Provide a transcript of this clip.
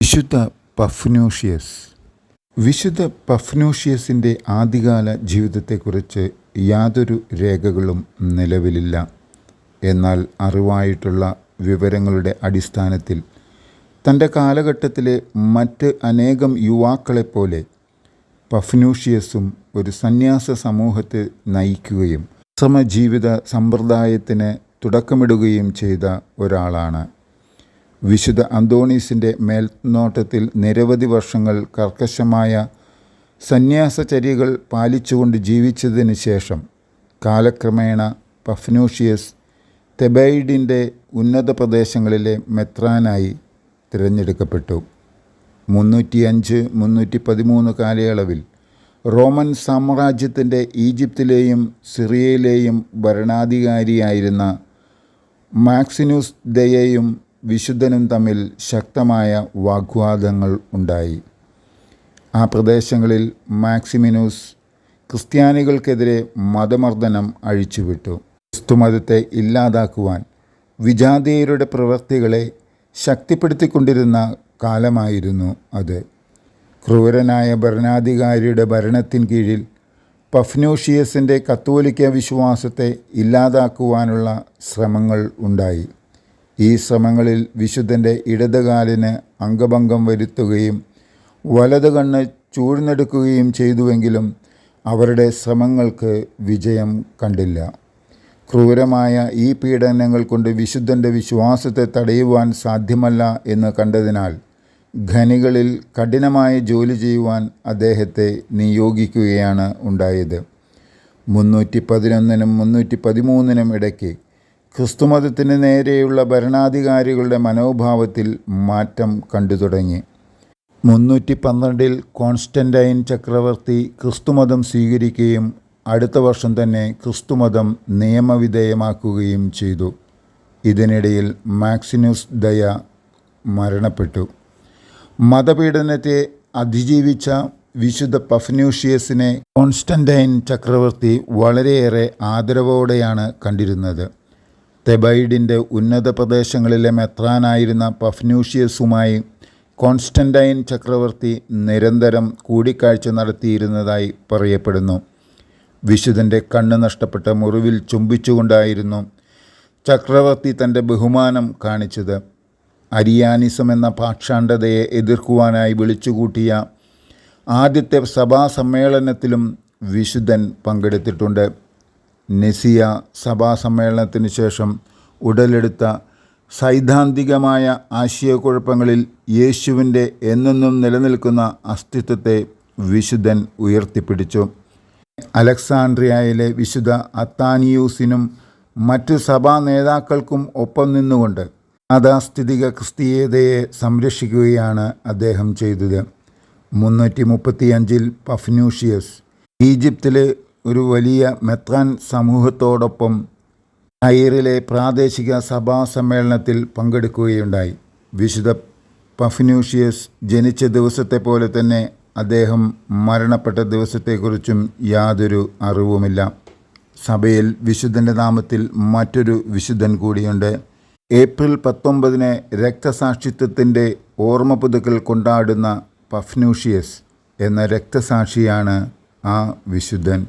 വിശുദ്ധ പഫ്നോഷ്യസ്. വിശുദ്ധ പഫ്നോഷ്യസിന്റെ ആദ്യകാല ജീവിതത്തെക്കുറിച്ച് യാതൊരു രേഖകളും നിലവിലില്ല. എന്നാൽ അറിവായിട്ടുള്ള വിവരങ്ങളുടെ അടിസ്ഥാനത്തിൽ തന്റെ കാലഘട്ടത്തിലെ മറ്റ് അനേകം യുവാക്കളെപ്പോലെ പഫ്നൂഷ്യസും ഒരു സന്യാസ സമൂഹത്തെ നയിക്കുകയും സമജീവിത സമ്പ്രദായത്തിന് തുടക്കമിടുകയും ചെയ്ത ഒരാളാണ് വിശുദ്ധ അന്തോണീസിന്റെ മേൽനോട്ടത്തിൽ നിരവധി വർഷങ്ങൾ കർക്കശമായ സന്യാസചര്യകൾ പാലിച്ചുകൊണ്ട് ജീവിച്ചതിന് ശേഷം കാലക്രമേണ പഫ്നൂഷ്യസ് തെബൈഡിന്റെ ഉന്നത പ്രദേശങ്ങളിലെ മെത്രാനായി തിരഞ്ഞെടുക്കപ്പെട്ടു. മുന്നൂറ്റി അഞ്ച് മുന്നൂറ്റി പതിമൂന്ന് കാലയളവിൽ റോമൻ സാമ്രാജ്യത്തിന്റെ ഈജിപ്തിലെയും സിറിയയിലെയും ഭരണാധികാരിയായിരുന്ന മാക്സിനുസ് ദയയും വിശുദ്ധനും തമ്മിൽ ശക്തമായ വാഗ്വാദങ്ങൾ ഉണ്ടായി. ആ പ്രദേശങ്ങളിൽ മാക്സിമിനൂസ് ക്രിസ്ത്യാനികൾക്കെതിരെ മതമർദ്ദനം അഴിച്ചുവിട്ടു. ക്രിസ്തുമതത്തെ ഇല്ലാതാക്കുവാൻ വിജാതീയരുടെ പ്രവൃത്തികളെ ശക്തിപ്പെടുത്തിക്കൊണ്ടിരുന്ന കാലമായിരുന്നു അത്. ക്രൂരനായ ഭരണാധികാരിയുടെ ഭരണത്തിൻ കീഴിൽ പഫ്നൂഷിയസിന്റെ കത്തോലിക്ക വിശ്വാസത്തെ ഇല്ലാതാക്കുവാനുള്ള ശ്രമങ്ങൾ ഉണ്ടായി. ഈ ശ്രമങ്ങളിൽ വിശുദ്ധന്റെ ഇടതുകാലിന് അംഗഭംഗം വരുത്തുകയും വലത് കണ്ണ് ചൂഴ്ന്നെടുക്കുകയും ചെയ്തുവെങ്കിലും അവരുടെ ശ്രമങ്ങൾക്ക് വിജയം കണ്ടില്ല. ക്രൂരമായ ഈ പീഡനങ്ങൾ കൊണ്ട് വിശുദ്ധന്റെ വിശ്വാസത്തെ തടയുവാൻ സാധ്യമല്ല എന്ന് കണ്ടതിനാൽ ഖനികളിൽ കഠിനമായ ജോലി ചെയ്യുവാൻ അദ്ദേഹത്തെ നിയോഗിക്കുകയാണ് ഉണ്ടായത്. മുന്നൂറ്റി പതിനൊന്നിനും മുന്നൂറ്റി പതിമൂന്നിനും ഇടയ്ക്ക് ക്രിസ്തുമതത്തിന് നേരെയുള്ള ഭരണാധികാരികളുടെ മനോഭാവത്തിൽ മാറ്റം കണ്ടു തുടങ്ങി. മുന്നൂറ്റി പന്ത്രണ്ടിൽ കോൺസ്റ്റന്റൈൻ ചക്രവർത്തി ക്രിസ്തുമതം സ്വീകരിക്കുകയും അടുത്ത വർഷം തന്നെ ക്രിസ്തുമതം നിയമവിധേയമാക്കുകയും ചെയ്തു. ഇതിനിടയിൽ മാക്സിനുസ് ദയ മരണപ്പെട്ടു. മതപീഡനത്തെ അതിജീവിച്ച വിശുദ്ധ പഫ്നൂഷ്യസിനെ കോൺസ്റ്റന്റൈൻ ചക്രവർത്തി വളരെയേറെ ആദരവോടെയാണ് കണ്ടിരുന്നത്. തെബൈഡിന്റെ ഉന്നത പ്രദേശങ്ങളിലെ മെത്രാനായിരുന്ന പഫ്നൂഷ്യസുമായി കോൺസ്റ്റന്റൈൻ ചക്രവർത്തി നിരന്തരം കൂടിക്കാഴ്ച നടത്തിയിരുന്നതായി പറയപ്പെടുന്നു. വിശുദ്ധന്റെ കണ്ണ് നഷ്ടപ്പെട്ട മുറിവിൽ ചുംബിച്ചുകൊണ്ടായിരുന്നു ചക്രവർത്തി തന്റെ ബഹുമാനം കാണിച്ചത്. അരിയാനിസം എന്ന പാക്ഷാണ്ഡതയെ എതിർക്കുവാനായി വിളിച്ചുകൂട്ടിയ ആദ്യത്തെ സഭാ സമ്മേളനത്തിലും വിശുദ്ധൻ പങ്കെടുത്തിട്ടുണ്ട്. നെസിയ സഭാ സമ്മേളനത്തിന് ശേഷം ഉടലെടുത്ത സൈദ്ധാന്തികമായ ആശയക്കുഴപ്പങ്ങളിൽ യേശുവിന്റെ എന്നെന്നും നിലനിൽക്കുന്ന അസ്തിത്വത്തെ വിശുദ്ധൻ ഉയർത്തിപ്പിടിച്ചു. അലക്സാണ്ട്രിയയിലെ വിശുദ്ധ അത്താനിയൂസിനും മറ്റ് സഭാ നേതാക്കൾക്കും ഒപ്പം നിന്നുകൊണ്ട് യാഥാസ്ഥിതിക ക്രിസ്തീയതയെ സംരക്ഷിക്കുകയാണ് അദ്ദേഹം ചെയ്തത്. മുന്നൂറ്റി മുപ്പത്തിയഞ്ചിൽ പഫ്നൂഷ്യസ് ഈജിപ്തിലെ ഒരു വലിയ മെത്രാൻ സമൂഹത്തോടൊപ്പം കൈറിലെ പ്രാദേശിക സഭാ സമ്മേളനത്തിൽ പങ്കെടുക്കുകയുണ്ടായി. വിശുദ്ധ പഫ്നൂഷ്യസ് ജനിച്ച ദിവസത്തെ പോലെ തന്നെ അദ്ദേഹം മരണപ്പെട്ട ദിവസത്തെക്കുറിച്ചും യാതൊരു അറിവുമില്ല. സഭയിൽ വിശുദ്ധന്റെ നാമത്തിൽ മറ്റൊരു വിശുദ്ധൻ കൂടിയുണ്ട്. ഏപ്രിൽ പത്തൊമ്പതിന് രക്തസാക്ഷിത്വത്തിന്റെ ഓർമ്മ പുതുക്കൽ കൊണ്ടാടുന്ന പഫ്നൂഷ്യസ് എന്ന രക്തസാക്ഷിയാണ് ആ വിശുദ്ധൻ.